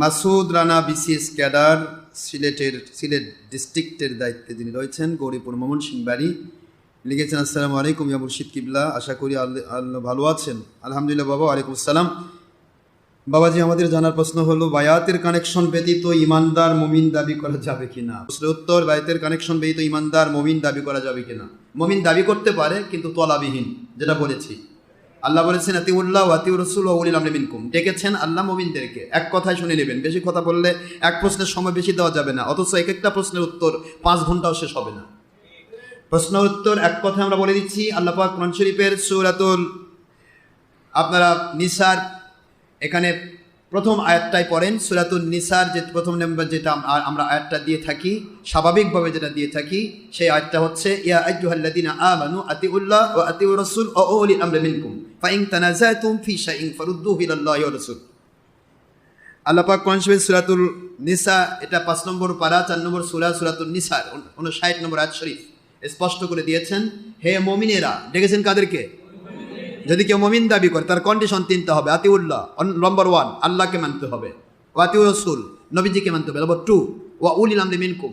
Masud Rana BCS cadre সিলেটের, সিলেট ডিস্ট্রিক্টের দায়িত্বে যিনি রয়েছেন। গৌরীপুর মোমন সিং বাড়ি। লিখেছেন, আসসালামু আলাইকুম, ইয়া মুর্শিদ কিবলা। আশা করি আল্লাহ ভালো আছেন। আলহামদুলিল্লাহ, বাবা, ওয়ালাইকুম আসসালাম। বাবাজি, আমাদের জানার প্রশ্ন হলো, বায়াতের কানেকশন ব্যতীত ইমানদার মমিন দাবি করা যাবে কিনা? প্রশ্নের উত্তর, বায়াতের কানেকশন ব্যতীত ইমানদার মমিন দাবি করা যাবে কিনা? মমিন দাবি করতে পারে, কিন্তু তলাবিহীন, যেটা বলেছি। আল্লাহ বলেছেন, আতিউল্লাহ আতিউ রসুল উলিল আমরি মিনকুম। ডেকেছেন আল্লাহ মোমিনদেরকে। এক কথায় শুনে নেবেন, বেশি কথা বললে এক প্রশ্নের সময় বেশি দেওয়া যাবে না, অথচ এক একটা প্রশ্নের উত্তর পাঁচ ঘন্টাও শেষ হবে না। প্রশ্ন উত্তর এক কথায় আমরা বলে দিচ্ছি, আল্লাহ পাক কোরআন শরীফের সুরাতুল আপনারা নিসার এখানে প্রথম আয়াতটাই পড়েন সুরাতুল নিসার যে প্রথম নম্বর যেটা আমরা আয়াতটা দিয়ে থাকি, স্বাভাবিকভাবে যেটা দিয়ে থাকি, সেই আয়াতটা হচ্ছে, ইয়া আইয়ুহাল্লাযীনা আমানু আতিউল্লাহ ওয়া আতিউর রাসূল ওয়া উলিল আমরি মিনকুম ফাইন তানাযাতুম ফি শাইইন ফারুদ্দুহু ইলাল্লাহি ওয়া রাসূল। আল্লাহ পাক কোরআন শরীফ সূরাতুল নিসা, এটা পাঁচ নম্বর পারা, চার নম্বর সুরা সূরাতুল নিসার উনষাট নম্বর আয়াত শরীফ, স্পষ্ট করে দিয়েছেন, হে মুমিনেরা, ডেকেছেন কাদেরকে? যদি কেউ মমিন দাবি করে, তার কন্ডিশন তিনতে হবে, আতিউল্লাহ নম্বর ওয়ান আল্লাহকে মানতে হবে। ও আতিউ রসুল, নবীজিকে মানতে হবে। নম্বর টু ও উলিল আমরি মিনকুম।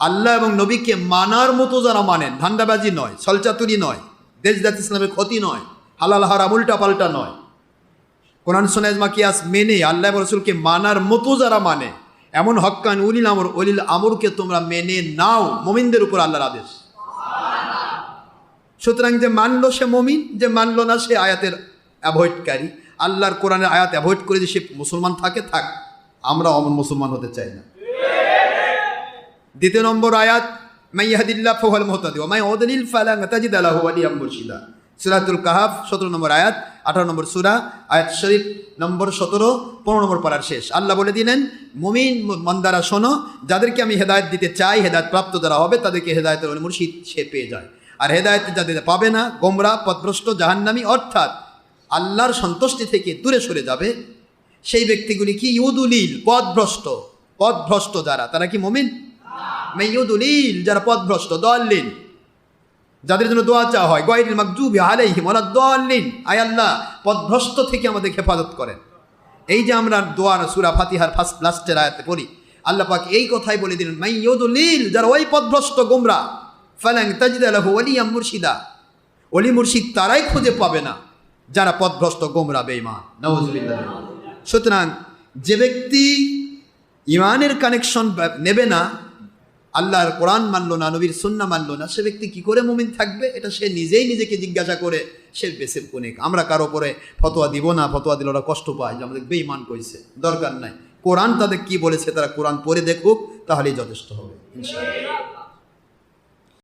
আল্লাহ এবং নবীকে মানার মতো যারা মানেন, ধান্দাবাজি নয় সলচাতুরি নয় দেশ জাতি ইসলামের ক্ষতি নয়, হালাল হারাম উল্টা পাল্টা নয়। কোরআন সোনাজমা কিয়াস মেনে আল্লাহ রসুলকে মানার মতো যারা মানে এমন হক্কান উলিল আমর, উলিল আমরকে তোমরা মেনে নাও, মমিনদের উপর আল্লাহর আদেশ। সুতরাং যে মানলো সে মমিন, যে মানলো না সে আয়াতের অ্যাভয়েডকারী। আল্লাহর কোরআনের আয়াত অ্যাভয়েড করে যে সে মুসলমান থাকে, থাক, আমরা অমন মুসলমান হতে চাই না। দ্বিতীয় নম্বর আয়াত মাইয়াহাদিল্লাহ ফহল মোহতাদি মাই ওদলিল ফালাং তাজিদ আলাহু আলিয়াম মুর্শিদা। সুরাতুল কাহাফ, সতেরো নম্বর আয়াত, আঠারো নম্বর সুরা, আয়াত শরীফ নম্বর সতেরো, পনেরো নম্বর পাড়ার শেষ। আল্লাহ বলে দিলেন, মুমিন মন্দারা শোনো, যাদেরকে আমি হেদায়ত দিতে চাই, হেদায়ত প্রাপ্ত যারা হবে, তাদেরকে হেদায়তের মুর্শিদ সে পেয়ে যায়। আর হেদায়ত যাদের পাবে না গোমরা পথভ্রষ্ট জাহান্নামি অর্থাৎ আল্লাহর সন্তুষ্টি থেকে দূরে সরে যাবে সেই ব্যক্তিগুলি কি? ইউদুলিল পথভ্রষ্ট পথভ্রষ্ট যারা? তারা কি মমিন? মেয়ুদুলিল যারা পথভ্রষ্ট দলিন যাদের জন্য দোয়া চাওয়া হয় গয়রিল মাকজুবি আলাইহিম ওয়ালা দলিন আয় আল্লাহ পথভ্রষ্ট থেকে আমাদের হেফাজত করেন। এই যে আমরা দোয়ার সুরা ফাতিহার ফার্স্ট লাস্টের আয়াতে পড়ি আল্লাহ পাক এই কথাই বলে দিলেন মাই মাইয়ুদুলিল যারা ওই পথভ্রষ্ট গোমরা ফালাং তাজিদ লাহু ওয়ালিয়াম মুর্শিদা। ওলি মুর্শিদ তারাই খুঁজে পাবে না, যারা পথভ্রষ্ট গোমরা বেঈমান। নাউজুবিল্লাহ। সুতরাং যে ব্যক্তি ইমানের কানেকশন নেবে না, আল্লাহর কোরআন মানল না, নবীর সুন্না মানল না, সে ব্যক্তি কি করে মুমিন থাকবে? এটা সে নিজেই নিজেকে জিজ্ঞাসা করে, সে বেছে কোনে আমরা কারও পরে ফতোয়া দিব না, ফতোয়া দিলে ওরা কষ্ট পায় যে আমাদের বেঈমান কইছে, দরকার নাই। কোরআন তাদের কি বলেছে, তারা কোরআন পড়ে দেখুক, তাহলেই যথেষ্ট হবে, ইনশাআল্লাহ।